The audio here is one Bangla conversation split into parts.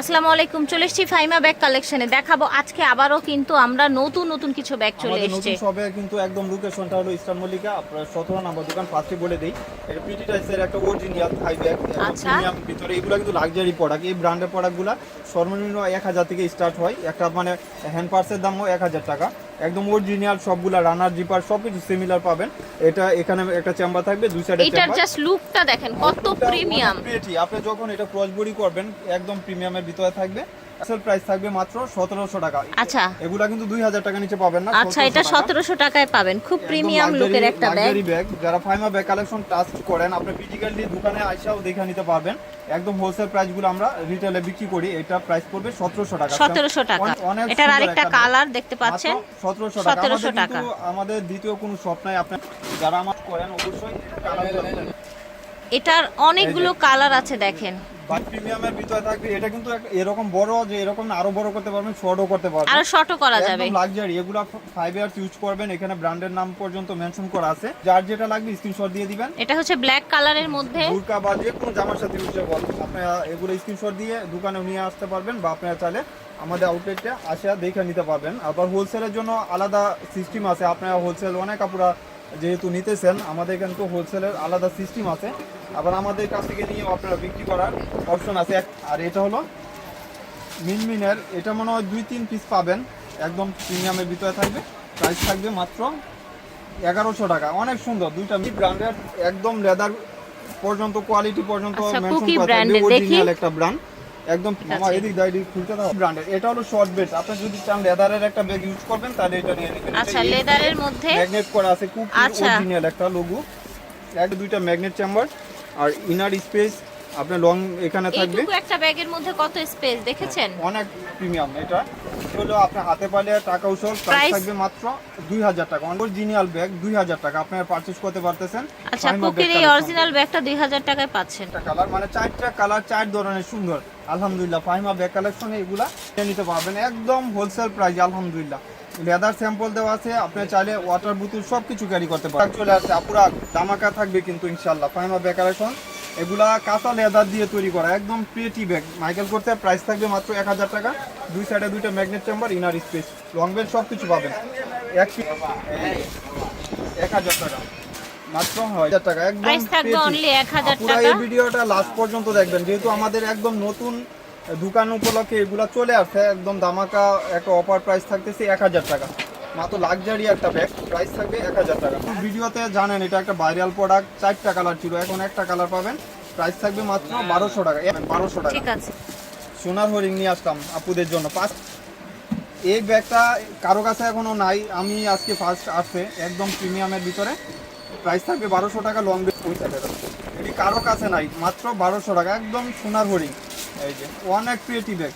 আসসালামু আলাইকুম চলে এসেছি ফাইমা ব্যাগ কালেকশনে দেখাবো আজকে আবারও কিন্তু আমরা নতুন নতুন কিছু ব্যাগ চলে এসেছি। শপে কিন্তু একদম লোকেশনটা হলো ইসলাম মল্লিকা আপনার সতেরো নম্বর দোকান ফার্স্টে বলে দেই। এটা পিটি টাইসের একটা অরিজিনাল হাই ব্যাগ আচ্ছা। প্রিমিয়াম ভিতরে এগুলো কিন্তু লাক্সারি প্রোডাক্ট এই ব্র্যান্ডের প্রোডাক্টগুলো সর্বনিম্ন এক হাজার থেকে স্টার্ট হয়। একটা মানে হ্যান্ড পার্সের দামও এক হাজার টাকা। একদম অরিজিনাল সবগুলা রানার জিপার সবকিছু সিমিলার পাবেন। এটা এখানে একটা চেম্বার থাকবে দুই সাইডে এটার জাস্ট লুকটা দেখেন কত প্রিমিয়াম আপনি যখন এটা ক্রস বডি করবেন একদম প্রিমিয়ামের ভিতরে থাকবে। আসল প্রাইস থাকবে মাত্র সতেরোশো টাকা। আচ্ছা। এগুলা কিন্তু দুই হাজার টাকা নিচে পাবেন না আচ্ছা এটা 1700 টাকায় পাবেন। খুব প্রিমিয়াম লুকের একটা ব্যাগ ব্যাগ যারা ফাইমা ব্যাগ কালেকশন টাচ করেন আপনি ফিজিক্যালি দোকানে আইসাও দেখে নিতে পারবেন। একদম হোলসেল প্রাইসগুলো আমরা রিটেলে বিক্রি করি এটা প্রাইস পড়বে সতেরোশো টাকা। সতেরোশো টাকা। অনেক- অনেক এটার আরেকটা কালার দেখতে পাচ্ছেন? সতেরোশো টাকা। 1700 আমাদের টাকা। আমাদের দ্বিতীয় কোনো শপ নাই। আপনি যারা আমার করেন অবশ্যই কালার এটার অনেকগুলো কালার আছে দেখেন। প্রিমিয়ামের ভিতরে থাকবে। এটা কিন্তু এরকম বড় যে এরকম আরও বড় করতে পারবেন শর্টও করতে পারবেন। আরও শর্টও করা যাবে। একদম লাক্সারি এগুলো ফাইভ ইয়ার্স ইউজ করবেন। এখানে ব্র্যান্ডের নাম পর্যন্ত মেনশন করা আছে। যার যেটা লাগবে স্ক্রিনশট দিয়ে দিবেন। এটা হচ্ছে ব্ল্যাক কালারের মধ্যে। বুরকা বা যে কোনো জামার সাথে ইউজ করবেন আপনারা এগুলো স্ক্রিনশট দিয়ে দোকানে নিয়ে আসতে পারবেন বা আপনারা চাইলে আমাদের আউটলেটে আসা দেখে নিতে পারবেন। আবার হোলসেলের জন্য আলাদা সিস্টেম আছে। আপনারা হোলসেল অনেক আপুরা যেহেতু নিতেছেন আমাদের এখানে তো হোলসেলের আলাদা সিস্টেম আছে। আবার আমাদের কাছ থেকে নিয়ে আপনারা বিক্রি করার অপশন আছে। আর এটা হলো মিনমিনের এটা মনে হয় দুই তিন পিস পাবেন। একদম প্রিমিয়ামের ভিতরে থাকবে। প্রাইস থাকবে মাত্র এগারোশো টাকা। অনেক সুন্দর। দুইটা ব্র্যান্ডের একদম লেদার পর্যন্ত কোয়ালিটি পর্যন্ত আচ্ছা, মেনশন করা একটা ব্র্যান্ড একদম আমার আমার আছে। এদিক খুলতে দাও ব্র্যান্ডের এটা হলো শর্ট বেল্ট আপনি যদি চান লেদারের একটা ব্যাগ ইউজ করবেন তাহলে এটা নিয়ে নেবেন আচ্ছা লেদারের মধ্যে ম্যাগনেট করা আছে খুব আচ্ছা। অরিজিনাল একটা লোগো এক দুইটা ম্যাগনেট চেম্বার আর ইনার স্পেস আপনার লং এখানে থাকবে? এইটুকু একটা ব্যাগের মধ্যে কত স্পেস দেখেছেন? অনেক প্রিমিয়াম এটা। হলো আপনার হাতে পালে টাকা উসল প্রাইস থাকবে মাত্র দুই হাজার টাকা। অরিজিনাল ব্যাগ দুই হাজার টাকা। আপনারা পারচেজ করতে পারতেছেন। আচ্ছা কুকির এই অরিজিনাল ব্যাগটা দুই হাজার টাকায় পাচ্ছেন। কালার মানে চারটা কালার চার ধরনের সুন্দর। আলহামদুলিল্লাহ ফাইমা ব্যাগ কালেকশনে এগুলা নিতে পারবেন। একদম হোলসেল প্রাইস আলহামদুলিল্লাহ। লেদার স্যাম্পল দেওয়া আছে আপনি চাইলে ওয়াটার বোতল সব কিছু ক্যারি করতে পারেন চলে আসছে পুরা দামাকা থাকবে কিন্তু ইনশাল্লাহ ফাইমা ব্যাগ কালেকশন এগুলা কাঁচা লেদার দিয়ে তৈরি করা একদম প্রিটি ব্যাগ মাইকেল করতে প্রাইস থাকবে মাত্র এক হাজার টাকা। দুই সাইডে দুইটা magnet chamber inner space long belt সব কিছু পাবেন। এক এক হাজার টাকা। মাত্র হাজার টাকা একদম পুরো এই ভিডিওটা লাস্ট পর্যন্ত দেখবেন। যেহেতু আমাদের একদম নতুন দোকান উপলক্ষে এগুলা চলে আসছে একদম দামাকা একটা অফার প্রাইস থাকতেছে এক হাজার টাকা। মাত্র লাক্সারি একটা ব্যাগ প্রাইস থাকবে এক হাজার টাকা। ভিডিওতে জানেন এটা একটা ভাইরাল প্রোডাক্ট চারটা কালার ছিল এখন একটা কালার পাবেন প্রাইস থাকবে মাত্র বারোশো টাকা বারোশো টাকা। ঠিক আছে। সোনার হরিং নিয়ে আসলাম আপুদের জন্য। পাঁচ এই ব্যাগটা কারও কাছে এখনও নাই আমি আজকে ফার্স্ট আসছে একদম প্রিমিয়ামের ভিতরে। প্রাইস থাকবে বারোশো টাকা লং ওই সাইডে এটি কারও কাছে নাই মাত্র বারোশো টাকা একদম সোনার হরিং এই যে অনেক ক্রিয়েটিভ ব্যাগ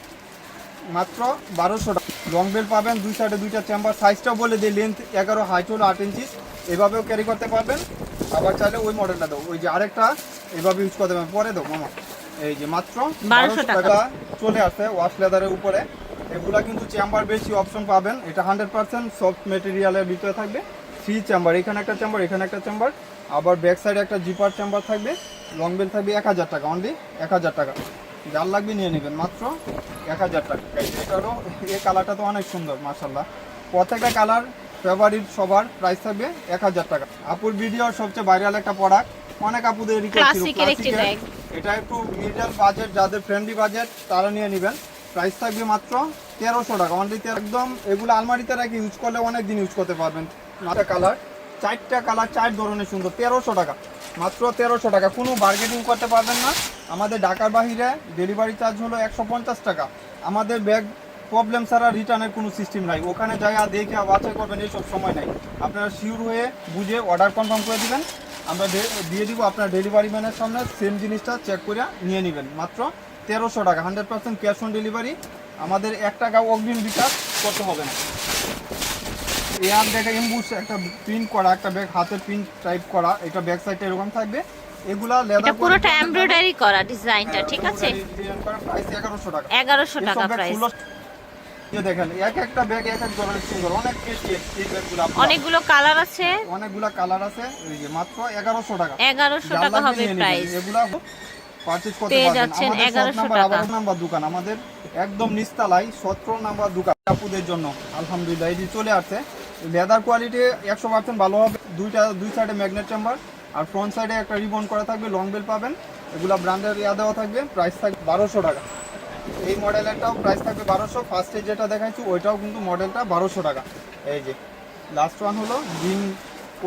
মাত্র বারোশো টাকা। লং বেল পাবেন দুই সাইডে দুইটা চেম্বার সাইজটাও বলে দিই লেন্থ এগারো হাইট হলো আট ইঞ্চি এভাবেও ক্যারি করতে পারবেন। আবার চাইলে ওই মডেলটা দেবো ওই যে আরেকটা এভাবে ইউজ করতে পারবেন পরে দাও মামা। এই যে মাত্র 1200 বারোশো টাকা। টাকা চলে আসে ওয়াশ লেদারের উপরে। এগুলা কিন্তু চেম্বার বেশি অপশন পাবেন। এটা হান্ড্রেড পার্সেন্ট সফট মেটেরিয়ালের ভিতরে থাকবে। থ্রি চেম্বার এখানে একটা চেম্বার এখানে একটা চেম্বার আবার ব্যাক সাইডে একটা জিপার চেম্বার থাকবে। লং বেল থাকবে এক হাজার টাকা অনলি এক হাজার টাকা। যার লাগবে নিয়ে নেবেন মাত্র এক হাজার টাকা। এটারও এই কালারটা তো অনেক সুন্দর মার্শাল্লাহ প্রত্যেকটা কালার ফেভারিট সবার প্রাইস থাকবে এক হাজার টাকা। আপুর ভিডিও সবচেয়ে ভাইরাল একটা প্রোডাক্ট অনেক আপুদের। এটা একটু মিডল বাজেট যাদের ফ্রেন্ডলি বাজেট তারা নিয়ে নেবেন। প্রাইস থাকবে মাত্র তেরোশো টাকা। অনলি একদম এগুলো আলমারিতে রেখে ইউজ করলে অনেক দিন ইউজ করতে পারবেন। মাত্র কালার চারটা কালার চার ধরনের সুন্দর তেরোশো টাকা। মাত্র তেরোশো টাকা। কোনো বার্গেনিং করতে পারবেন না। আমাদের ঢাকার বাহিরে ডেলিভারি চার্জ হলো একশো পঞ্চাশ টাকা। আমাদের ব্যাগ প্রবলেম ছাড়া রিটার্নের কোনো সিস্টেম নাই। ওখানে আর দেখে বাছাই করবেন, এইসব সময় নাই। আপনারা শিওর হয়ে বুঝে অর্ডার কনফার্ম করে দিবেন। আমরা দিয়ে দিব আপনার ডেলিভারি ম্যানের সামনে সেম জিনিসটা চেক করে নিয়ে নেবেন। মাত্র তেরোশো টাকা hundred percent cash on delivery আমাদের এক টাকা অগ্রিম রিচার্জ করতে হবে না। এয়ার দেখা এমবুস একটা প্রিন্ট করা, একটা ব্যাগ হাতে প্রিন্ট টাইপ করা, এটা ব্যাক সাইডটা এরকম থাকবে। এগুলা এটা পুরোটা এমব্রয়ডারি করা ডিজাইনটা ঠিক আছে? এগারোশো টাকা। এগারোশো এসব টাকা প্রাইস দেখেন এক একটা ব্যাগ এক এক ধরনের সুন্দর। অনেক কেজি এই ব্যাগগুলো আপনার। অনেকগুলো কালার আছে। অনেকগুলা কালার আছে মাত্র এগারোশো টাকা। এগারোশো টাকা হবে প্রাইস এগুলা পারচেজ করতে পারবেন। যাচ্ছেন আমাদের 1100 নাম্বার টাকা। নাম্বার দোকান। আমাদের একদম নিস্তালাই সতেরো নাম্বার দোকান। আপুদের জন্য। আলহামদুলিল্লাহ এটি চলে আসছে। লেদার কোয়ালিটি একশো পার্সেন্ট ভালো হবে। দুইটা দুই সাইডে ম্যাগনেট চেম্বার আর ফ্রন্ট সাইডে একটা রিবন করা থাকবে লং বেল পাবেন। এগুলা ব্র্যান্ডের ইয়া দেওয়া থাকবে প্রাইস থাকবে বারোশো টাকা। এই মডেলেরটাও প্রাইস থাকবে বারোশো। ফার্স্টে যেটা দেখাচ্ছি ওইটাও কিন্তু মডেলটা বারোশো টাকা। এই যে লাস্ট ওয়ান হলো গ্রিন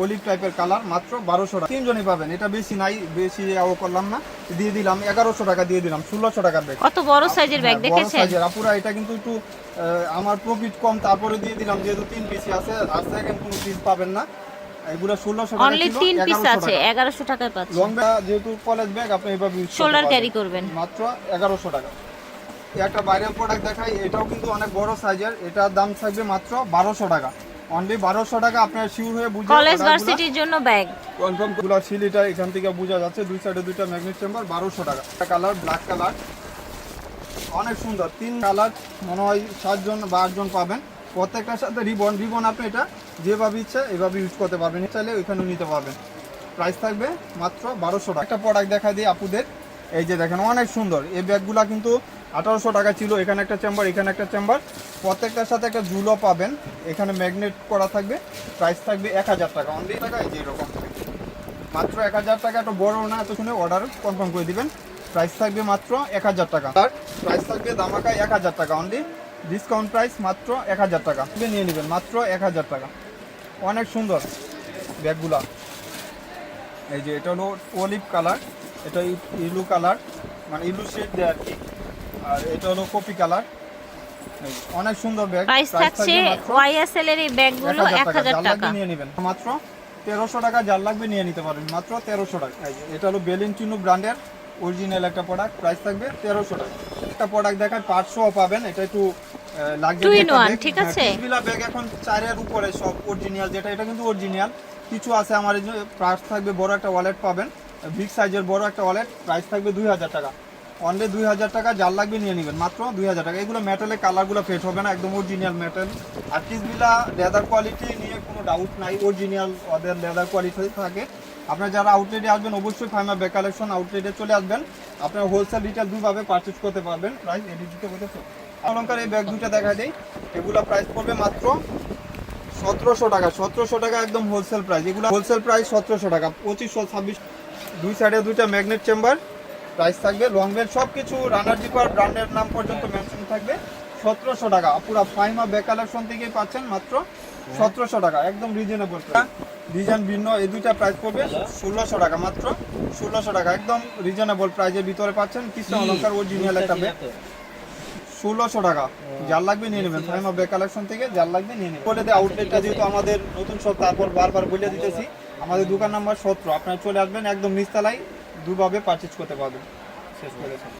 অলিভ টাইপের কালার মাত্র বারোশো টাকা। তিনজনই পাবেন এটা বেশি নাই বেশি ও করলাম না। দিয়ে দিলাম এগারোশো টাকা দিয়ে দিলাম ষোলোশো টাকার ব্যাগ কত বড় সাইজের ব্যাগ বড় দেখেছেন? সাইজের আপুরা এটা কিন্তু একটু আমার প্রফিট কম তারপরে দিয়ে দিলাম যেহেতু তিন পিসি আছে আর সেকেন্ড কোনো পিস পাবেন না। এগুলো ষোলোশো টাকা অনলি ছিল, পিস আছে টাকা। এগারোশো টাকায় পাচ্ছেন লং ব্যাগ যেহেতু কলেজ ব্যাগ আপনি এভাবে শোল্ডার ক্যারি করবেন। মাত্র এগারোশো টাকা। একটা বাইরের প্রোডাক্ট দেখাই এটাও কিন্তু অনেক বড় সাইজের এটার দাম থাকবে মাত্র বারোশো টাকা। অনলি বারোশো টাকা আপনার শিওর হয়ে বুঝে কলেজ ভার্সিটির জন্য ব্যাগ কনফার্মগুলা সিলিটা এখান থেকে বোঝা যাচ্ছে দুই সাইডে দুইটা ম্যাগনেট চেম্বার বারোশো টাকা। কালার ব্ল্যাক কালার অনেক সুন্দর তিন কালার মনে হয় সাতজন বা আটজন পাবেন। প্রত্যেকটার সাথে রিবন রিবন আপনি এটা যেভাবে ইচ্ছে এভাবে ইউজ করতে পারবেন। চাইলে ওইখানেও নিতে পারবেন। প্রাইস থাকবে মাত্র বারোশো টাকা। একটা প্রোডাক্ট দেখা দিই আপুদের। এই যে দেখেন, অনেক সুন্দর। এই ব্যাগগুলা কিন্তু আঠারোশো টাকা ছিল। এখানে একটা চেম্বার এখানে একটা চেম্বার প্রত্যেকটার সাথে একটা জুলো পাবেন। এখানে ম্যাগনেট করা থাকবে। প্রাইস থাকবে এক হাজার টাকা। অনলি টাকা এই যে এরকম। মাত্র এক হাজার টাকা। এত বড় না, এত শুনে অর্ডার কনফার্ম করে দিবেন। প্রাইস থাকবে মাত্র এক হাজার টাকা। আর প্রাইস থাকবে দামাকায় এক হাজার টাকা। অনলি ডিসকাউন্ট প্রাইস মাত্র এক হাজার টাকা। নিয়ে নেবেন মাত্র এক হাজার টাকা। অনেক সুন্দর ব্যাগগুলা। এই যে এটা হলো অলিভ কালার এটা ইলু কালার মানে ইলু শেড দেয় আর কি। আর এটা হলো কপি কালার অনেক সুন্দর ব্যাগ। প্রাইস থাকছে ওয়াইএসএল এর এই ব্যাগগুলো এক হাজার যার টাকা। লাগবে নিয়ে নেবেন। মাত্র তেরোশো টাকা যার লাগবে নিয়ে নিতে পারেন। মাত্র তেরোশো টাকা। এই যে, এটা হলো বেলিন চিনু ব্র্যান্ডের অরিজিনাল একটা প্রোডাক্ট প্রাইস থাকবে তেরোশো টাকা। একটা প্রোডাক্ট দেখায় পাঁচশো পাবেন। এটা একটু Two in one, ঠিক আছে? ব্যাগ এখন চারের উপরে সব অরিজিনাল যেটা এটা কিন্তু অরিজিনাল কিছু আছে আমার প্রাইস থাকবে বড় একটা ওয়ালেট পাবেন। বিগ সাইজের বড় একটা ওয়ালেট প্রাইস থাকবে দুই হাজার টাকা। অনলি দুই হাজার টাকা যার লাগবে নিয়ে নেবেন মাত্র দুই হাজার টাকা। এগুলো মেটালের কালারগুলো ফেট হবে না একদম অরিজিনাল মেটাল আর কিসবিলা লেদার কোয়ালিটি নিয়ে কোনো ডাউট নাই অরিজিনাল ওদের লেদার কোয়ালিটি থাকে। আপনারা যারা আউটলেটে আসবেন অবশ্যই ফাইমা বে কালেকশন আউটলেটে চলে আসবেন। আপনারা হোলসেল রিটেল দুইভাবে পারচেজ করতে পারবেন। প্রাইস দিতে বলেছে। অলঙ্কার এই ব্যাগ দুইটা দেখা দেয় এগুলো প্রাইস পড়বে মাত্র সতেরোশো টাকা। সতেরোশো টাকা একদম হোলসেল প্রাইস এগুলো হোলসেল প্রাইস সতেরোশো টাকা। পঁচিশশো ছাব্বিশ দুই সাইডে দুইটা ম্যাগনেট চেম্বার প্রাইস থাকবে লং বেল সব কিছু রানার জিপার ব্র্যান্ডের নাম পর্যন্ত মেনশন থাকবে। সতেরোশো টাকা। পুরো ফাইমা বে কালেকশন থেকেই পাচ্ছেন মাত্র সতেরোশো টাকা। একদম রিজনেবল ডিজাইন ভিন্ন এই দুইটা প্রাইস পড়বে ষোলোশো টাকা মাত্র। ষোলোশো টাকা। একদম রিজনেবল প্রাইজের ভিতরে পাচ্ছেন। কৃষ্ণ অলঙ্কার অরিজিনাল একটা ব্যাগ ষোলোশো টাকা। যার লাগবে নিয়ে নেবেন। ফাইমা বে কালেকশন থেকে যার লাগবে নিয়ে নেবেন। বলে দেয় আউটলেটটা যেহেতু আমাদের নতুন সব তারপর বারবার বলে দিতেছি আমাদের দোকান নাম্বার সতেরো। আপনারা চলে আসবেন একদম নিচতলায় দুভাবে পারচেজ করতে পারবেন। শেষ করেছেন